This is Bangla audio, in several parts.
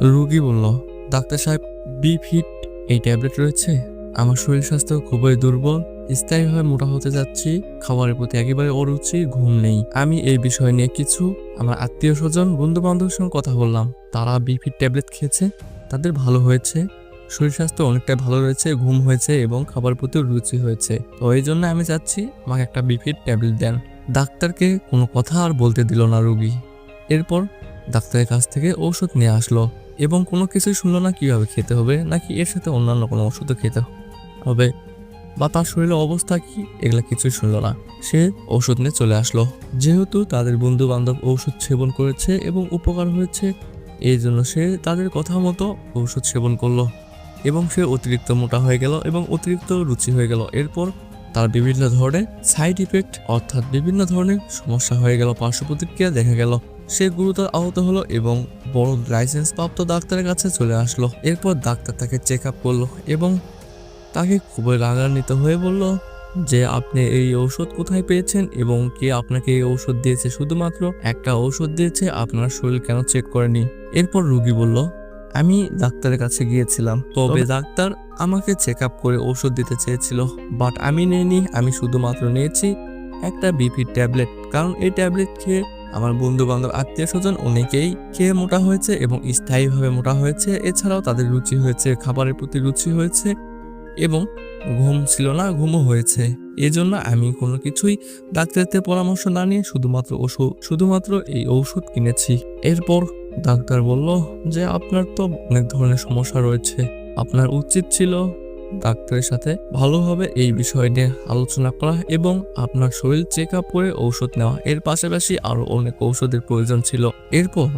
রুগী বলল, ডাক্তার সাহেব বি ফিট এই ট্যাবলেট রয়েছে? আমার শরীর স্বাস্থ্য খুবই দুর্বল। স্থায়ীভাবে মোটা হতে যাচ্ছি। খাবারের প্রতি একেবারে অরুচি, ঘুম নেই। আমি এই বিষয় নিয়ে কিছু আমার আত্মীয় স্বজন বন্ধু বান্ধবের সঙ্গে কথা বললাম। তারা বিফিট ট্যাবলেট খেয়েছে। তাদের ভালো হয়েছে। শরীর স্বাস্থ্য অনেকটাই ভালো রয়েছে, ঘুম হয়েছে এবং খাবার প্রতি রুচি হয়েছে। তো এই জন্য আমি চাচ্ছি আমাকে একটা বিফিট ট্যাবলেট দেন। ডাক্তারকে কোনো কথা আর বলতে দিল না রুগী। এরপর ডাক্তারের কাছ থেকে ঔষধ নিয়ে আসলো। এবং কোনো কিছুই শুনলো না কীভাবে খেতে হবে, নাকি এর সাথে অন্যান্য কোনো ওষুধও খেতে হবে? বা তার শরীরের অবস্থা কি? এগুলো কিছুই শুনলো না। সে ওষুধ নিয়ে চলে আসলো। যেহেতু তাদের বন্ধু বান্ধব ঔষধ সেবন করেছে এবং উপকার হয়েছে, এই জন্য সে তাদের কথা মতো ঔষধ সেবন করল এবং সে অতিরিক্ত মোটা হয়ে গেল এবং অতিরিক্ত রুচি হয়ে গেল। এরপর তার বিভিন্ন ধরনের সাইড ইফেক্ট অর্থাৎ বিভিন্ন ধরনের সমস্যা হয়ে গেল। পার্শ্ব প্রতিক্রিয়া দেখা গেল। সে গুরুতর আহত হলো এবং বড় লাইসেন্স প্রাপ্ত ডাক্তারের কাছে চলে আসলো। এরপর ডাক্তার তাকে চেক আপ করল এবং তাকে খুবই রাগান্বিত হয়ে বলল যে আপনি এই ঔষধ কোথায় পেয়েছেন এবং কে আপনাকে এই ঔষধ দিয়েছে? শুধুমাত্র একটা ঔষধ দিয়েছে আপনার শরীর কেন চেক করেনি? এরপর রুগী বলল আমি ডাক্তারের কাছে গিয়েছিলাম তবে ডাক্তার আমাকে চেক আপ করে ঔষধ দিতে চেয়েছিল। বাট আমি নেইনি আমি শুধুমাত্র নিয়েছি একটা বিপি ট্যাবলেট কারণ এই ট্যাবলেট খেয়ে আমার বন্ধু বান্ধব আত্মীয় স্বজন অনেকেই খেয়ে মোটা হয়েছে এবং স্থায়ীভাবে মোটা হয়েছে। এছাড়াও তাদের রুচি হয়েছে, খাবারের প্রতি রুচি হয়েছে এবং ঘুম ছিল না, ঘুমও হয়েছে। এজন্য আমি কোনো কিছুই ডাক্তারদের পরামর্শ না নিয়ে শুধুমাত্র ওষুধ শুধুমাত্র এই ঔষধ কিনেছি। এরপর ডাক্তার বলল যে, আপনার তো অনেক ধরনের সমস্যা রয়েছে। আপনার উচিত ছিল ডাক্তারের সাথে ভালোভাবে এই বিষয় নিয়ে আলোচনা করা এবং আপনার শরীর চেক আপ করে ঔষধ নেওয়া। এর পাশাপাশি আরও অনেক ঔষধের প্রয়োজন ছিল। এরপর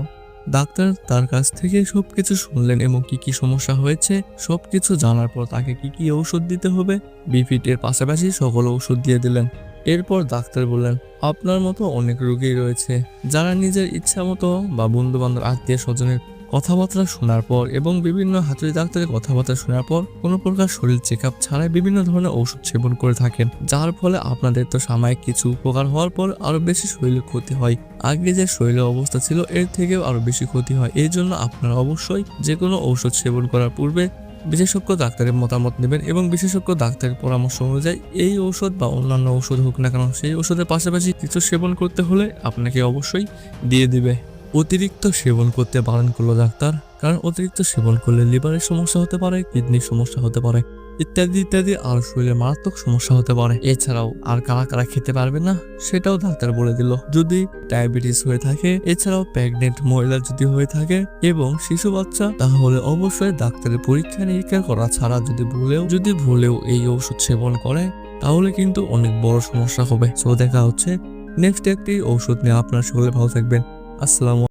ডাক্তার তার কাছ থেকে সবকিছু শুনলেন এবং কি কি সমস্যা হয়েছে সব কিছু জানার পর তাকে কি কি ঔষধ দিতে হবে বিপিটের পাশাপাশি সকল ঔষধ দিয়ে দিলেন। এরপর ডাক্তার বললেন, আপনার মতো অনেক রোগী রয়েছে, যারা নিজের ইচ্ছা মতো বা বন্ধু বান্ধব আত্মীয় স্বজনের কথাবার্তা শোনার পর এবং বিভিন্ন হাতুড়ি ডাক্তারের কথাবার্তা শোনার পর কোনো প্রকার শরীর চেক আপ ছাড়াই বিভিন্ন ধরনের ওষুধ সেবন করে থাকেন। যার ফলে আপনাদের তো সাময়িক কিছু উপকার হওয়ার পর আরও বেশি শরীরের ক্ষতি হয়। আগে যে শরীরের অবস্থা ছিল, এর থেকেও আরও বেশি ক্ষতি হয়। এই জন্য আপনারা অবশ্যই যে কোনো ঔষধ সেবন করার পূর্বে বিশেষজ্ঞ ডাক্তারের মতামত নেবেন এবং বিশেষজ্ঞ ডাক্তারের পরামর্শ অনুযায়ী এই ঔষধ বা অন্যান্য ঔষধ হোক না কেন, সেই ওষুধের পাশাপাশি কিছু সেবন করতে হলে আপনাকে অবশ্যই দিয়ে দিবে। অতিরিক্ত সেবন করতে বারণ করল ডাক্তার, কারণ অতিরিক্ত সেবন করলে লিভারের সমস্যা হতে পারে, কিডনির সমস্যা হতে পারে, ইত্যাদি ইত্যাদি, আর শরীরে মারাত্মক সমস্যা হতে পারে। এছাড়াও আর কারা কারা খেতে পারবে না, সেটাও ডাক্তার বলে দিল। যদি ডায়াবেটিস হয়ে থাকে, এছাড়াও প্রেগনেন্ট মহিলা যদি হয়ে থাকে এবং শিশু বাচ্চা, তাহলে অবশ্যই ডাক্তারের পরীক্ষা নিরীক্ষা করা ছাড়া যদি ভুলেও যদি ভুলেও এই ওষুধ সেবন করে, তাহলে কিন্তু অনেক বড় সমস্যা হবে। সো দেখা হচ্ছে, নেক্সট একটি ঔষধ নিয়ে আপনার শরীরে ভালো থাকবেন। আসসালামু